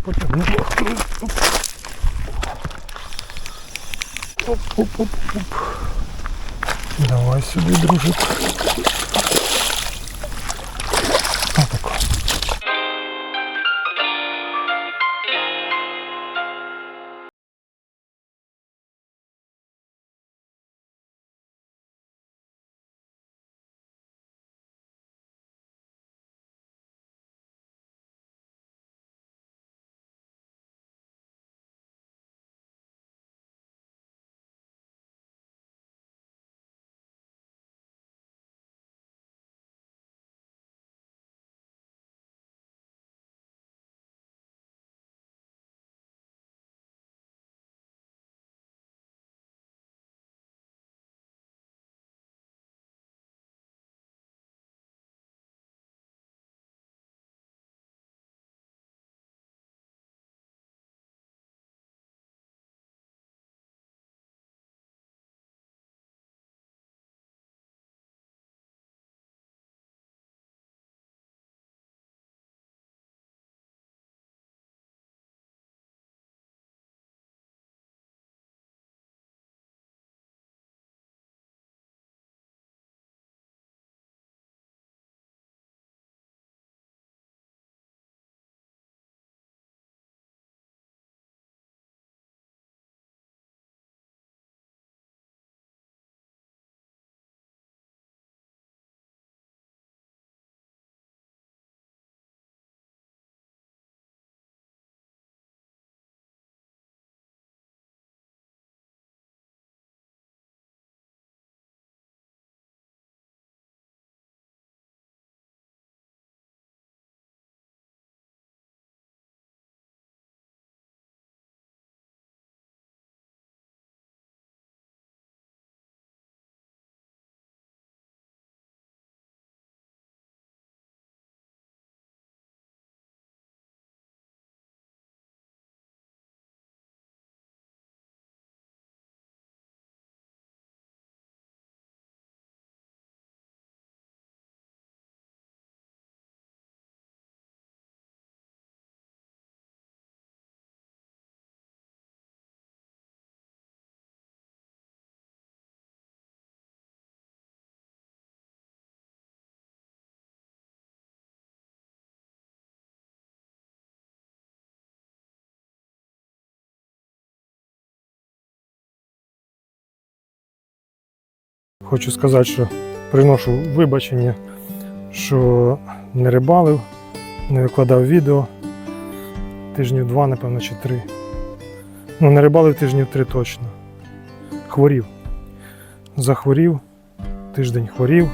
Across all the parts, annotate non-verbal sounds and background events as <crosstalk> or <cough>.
потягну. Оп, оп, оп, оп. Давай сюди, дружик. Хочу сказати, що приношу вибачення, що не рибалив, не викладав відео. Тижнів два, напевно, чи три. Ну, не рибалив тижнів три точно. Хворів. Захворів, тиждень хворів.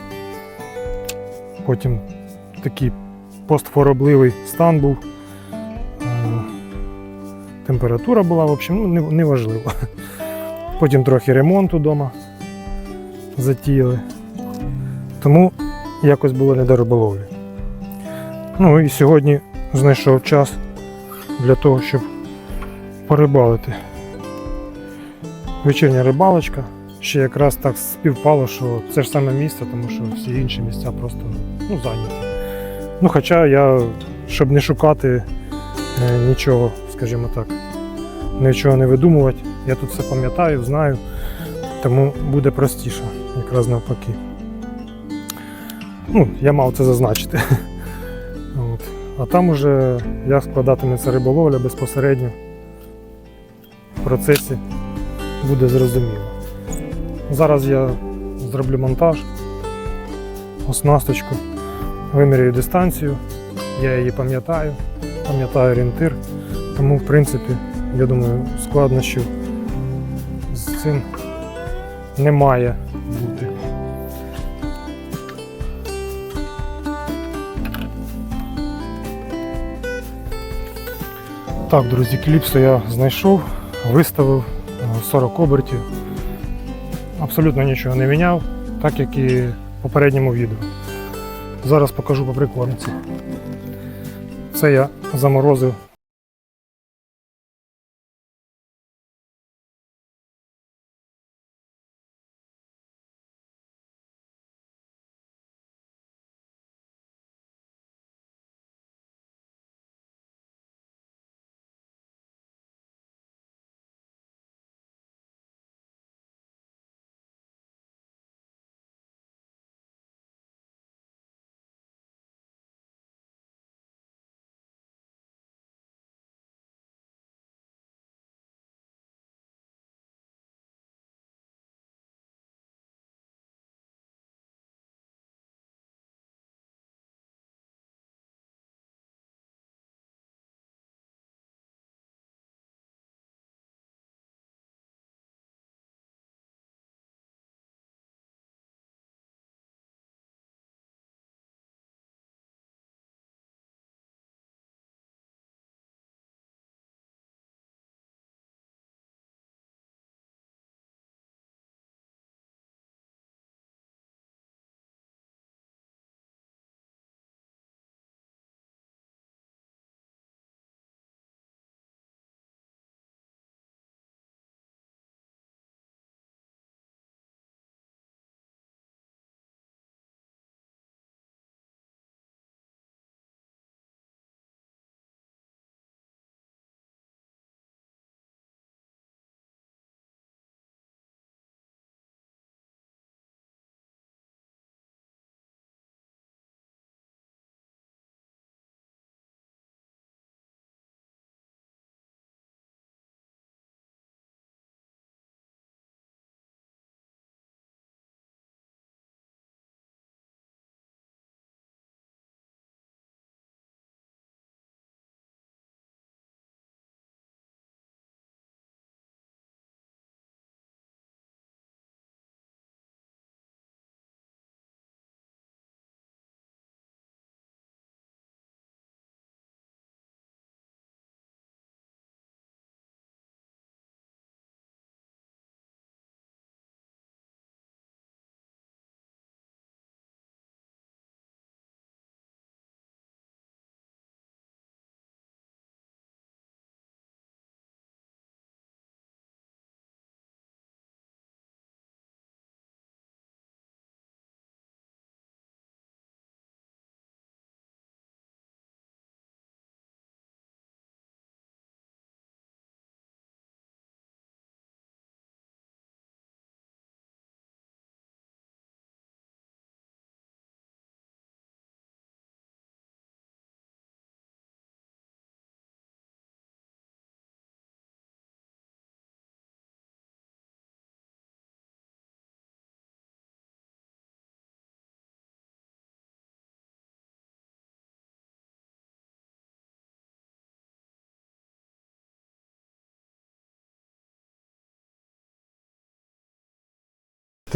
Потім такий постхворобливий стан був. Е, Температура була, в общем, ну, не- неважливо. Потім трохи ремонту вдома затіяли. Тому якось було не до риболовлі. Ну і сьогодні знайшов час для того, щоб порибалити. Вечірня рибалочка. Ще якраз так співпало, що це ж саме місце, тому що всі інші місця просто ну, зайняті. Ну, хоча я, щоб не шукати е, нічого, скажімо так, нічого не видумувати, я тут все пам'ятаю, знаю, тому буде простіше, якраз навпаки. Ну, я мав це зазначити. <laughs> От. А там уже як складатиметься риболовля безпосередньо в процесі буде зрозуміло. Зараз я зроблю монтаж, оснасточку, вимірюю дистанцію, я її пам'ятаю, пам'ятаю орієнтир, тому в принципі, я думаю, складнощів з цим не має бути. Так, друзі, кліпсу я знайшов, виставив е, 40 обертів. Абсолютно нічого не міняв, так як і в попередньому відео. Зараз покажу по прикормці. Це я заморозив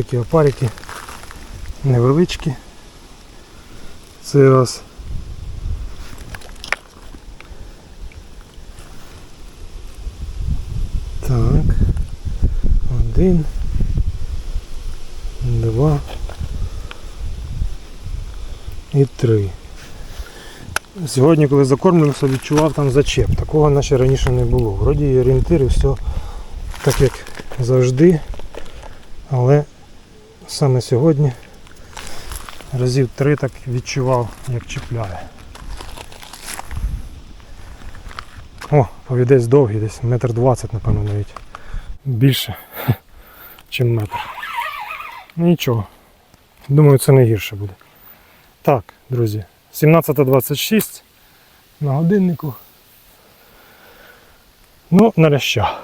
такі опарики невеличкі. Це раз. Так. Один. Два. І три. Сьогодні, коли закормлювався, відчував там зачеп. Такого наче раніше не було. Вроді орієнтири, все так як завжди. Але саме сьогодні разів три так відчував, як чіпляє. О, повідець довгий, десь метр двадцять, напевно, навіть. Більше, <laughs> ніж метр. Ну, Нічого. Думаю, це не гірше буде. Так, друзі, 17.26 на годиннику. Ну, на ляща.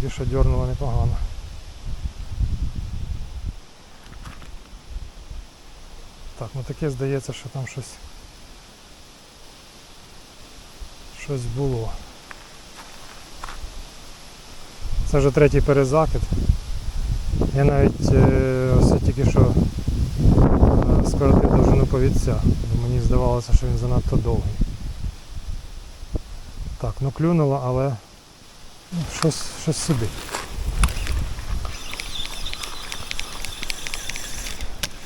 Тільки що дернуло непогано. Так, ну таке здається, що там щось. Щось було. Це вже третій перезакид. Я навіть е, ось тільки що е, скоротив довжину повідця, мені здавалося, що він занадто довгий. Так, ну клюнуло, але Щось, щось сидить.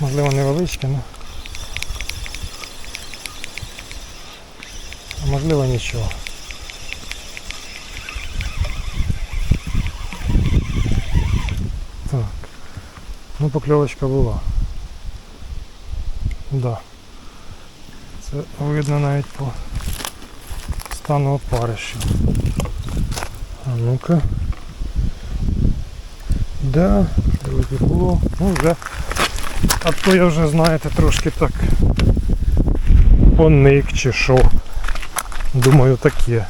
Можливо невеличке, ну. А можливо нічого. Так. Ну покльовочка була. Да. Це видно навіть по стану опарища. А ну-ка. Да, було. Ну вже. А то я вже, знаєте, трошки так поник чи що. Думаю таке.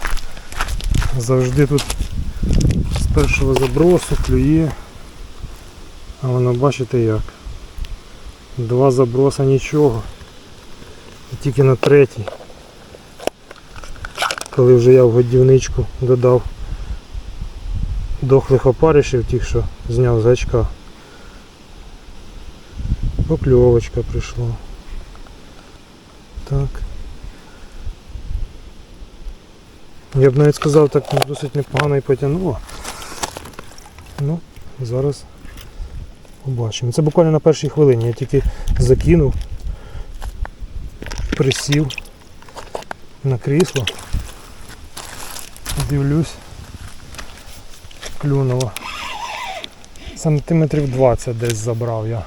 Завжди тут з першого забросу клює. А воно бачите як. Два заброса нічого. І тільки на третій. Коли вже я в годівничку додав дохлих опаришів тих, що зняв з гачка. Покльовочка прийшла. Так. Я б навіть сказав, так досить непогано і потягнуло. Ну, зараз побачимо. Це буквально на першій хвилині. Я тільки закинув, присів на крісло. Дивлюсь клюнуло. Сантиметрів 20 десь забрав я.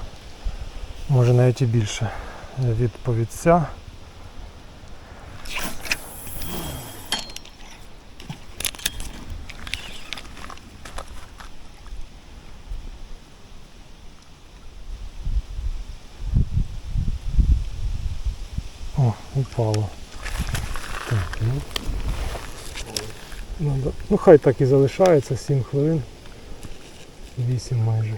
Може навіть і більше від повідця. О, упало. Так, ну. Надо. Ну хай так і залишається 7 хвилин. 8 майже.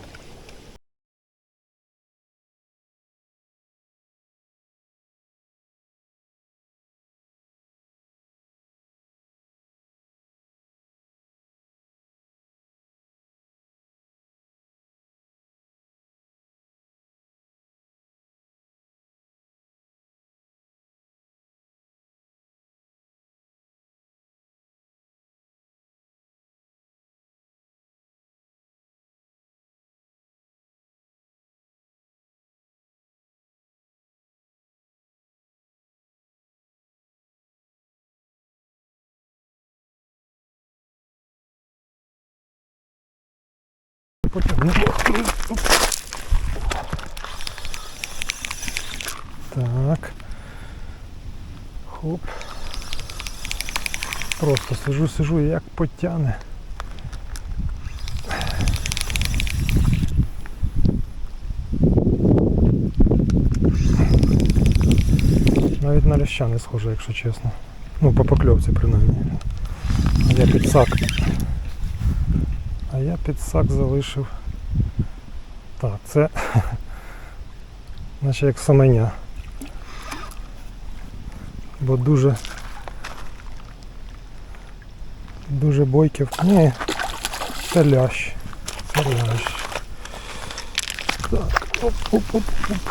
Потягну. Так. Хоп. Просто сижу, сижу і як потягне. Навіть на ляща не схоже, якщо чесно. Ну, по покльовці принаймні. Я підсак. Я підсак залишив. Так, це наче як саменя. Бо дуже дуже бойків. Ні, це лящ. Це лящ. Так, оп-оп-оп-оп.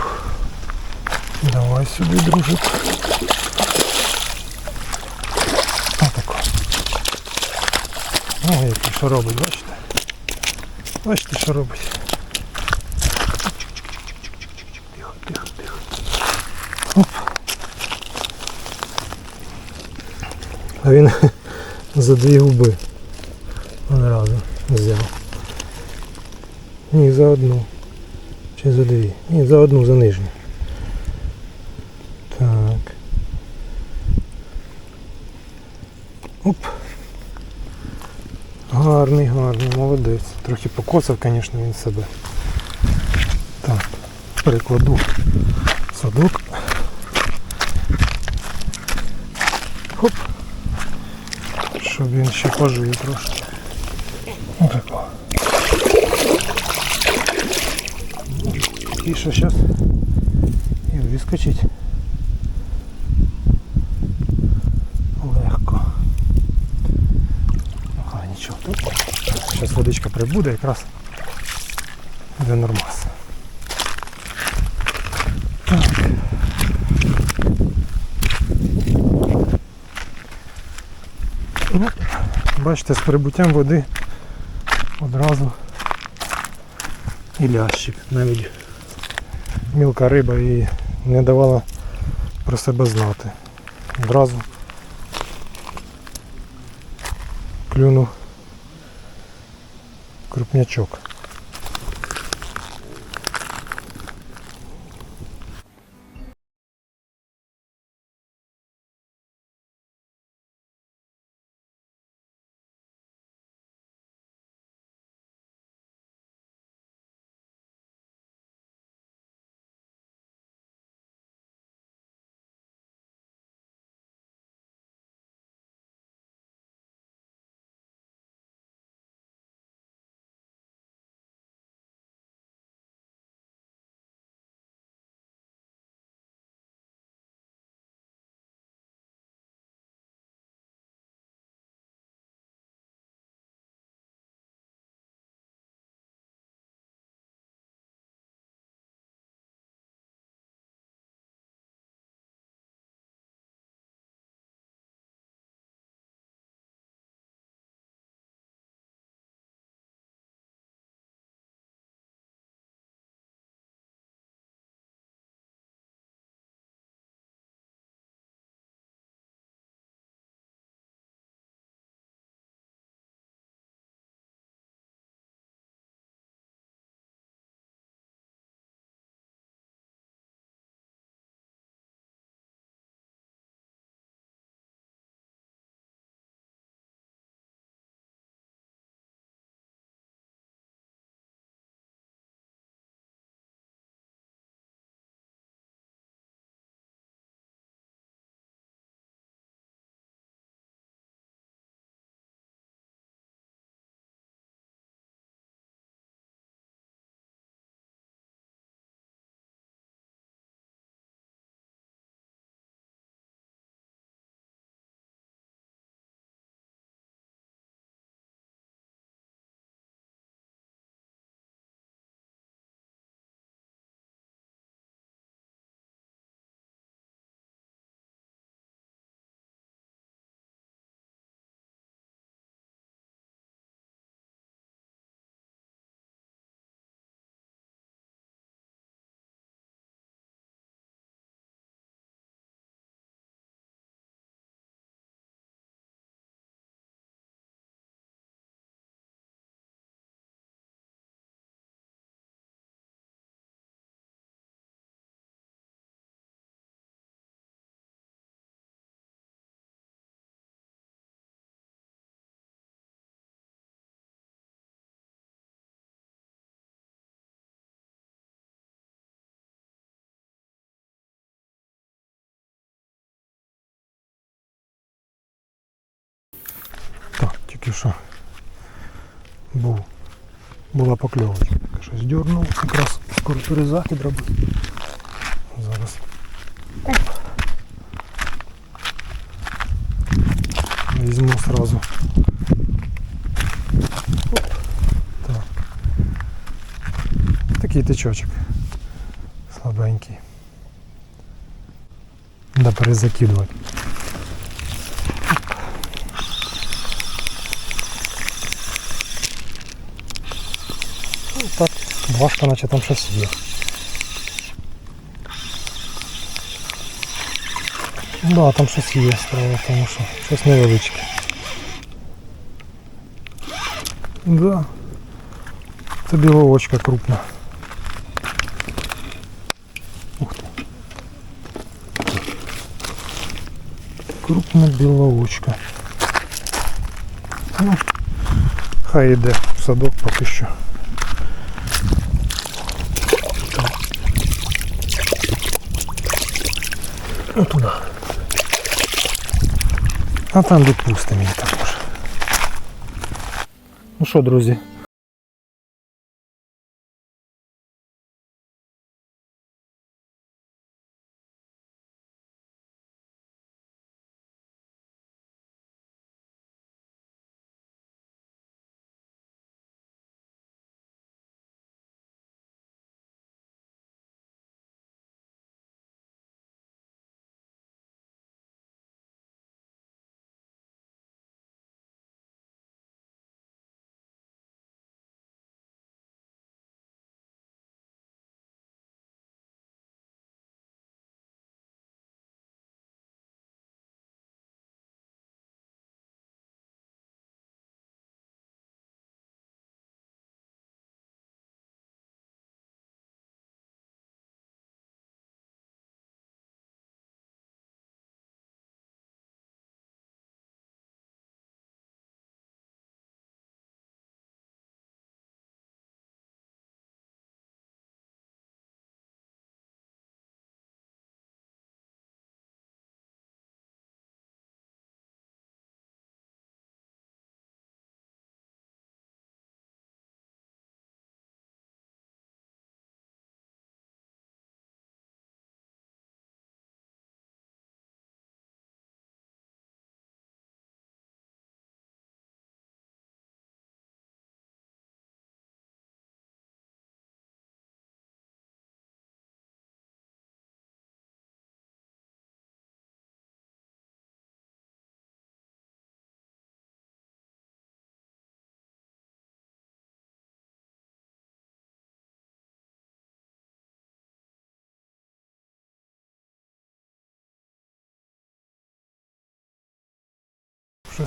Давай сюди, дружик. Отако. О, який що робить, бачите? Бачите, що робить. Тихо, тихо, тихо. Оп. А він <laughs> за дві губи одразу взяв. Ні, за одну. Чи за дві? Ні, за одну, за нижню. Так. Оп. Гарний, гарний, молодець. Трохи покоцав, звісно, він себе. Так, перекладу садок. Хоп. Щоб він ще пожив трошки. Отако. І що зараз? І вискочить. Легко. Ага, нічого. Зараз водичка прибуде якраз буде нормас. Ну, бачите, з прибуттям води одразу і лящик. Навіть мілка риба і не давала про себе знати. Одразу клюнув крупнячок. Тільки що був. Була покльовочка. Щось дьорнув, якраз скоро перезахід робив. Зараз. Оп. Візьму сразу. Оп. Так. Такий тичочок. Слабенький. Треба перезакидувати. важко, наче там щось є. Да, там щось є, справа в тому що щось невеличке. Да. Це біловочка крупна. Ух ти. Крупна біловочка. Ну, хай йде в садок поки що. Ну туди. А там відпустимо її також. Ну що, друзі,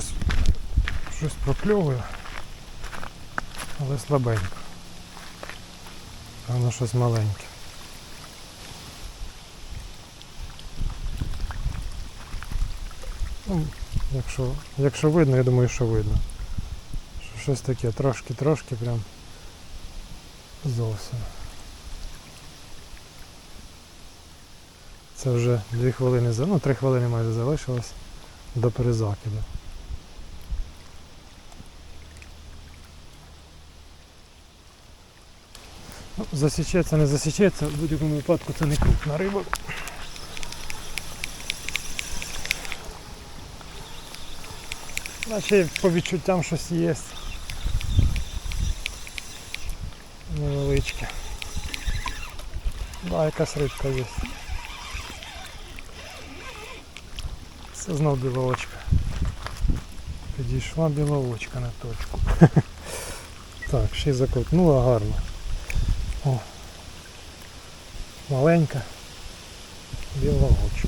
щось, щось прокльовує, але слабенько. Воно щось маленьке. Ну, якщо, якщо видно, я думаю, що видно. Що щось таке трошки-трошки прям зовсім. Це вже 2 хвилини, ну 3 хвилини майже залишилось до перезакиду. Засічеться, не засічеться, в будь-якому випадку це не крупна риба. Наче по відчуттям щось є. Невеличке. Да, якась рибка є. Це знов біловочка. Підійшла біловочка на точку. <laughs> Так, ще й закрутнула гарно. О. Маленька біловочка.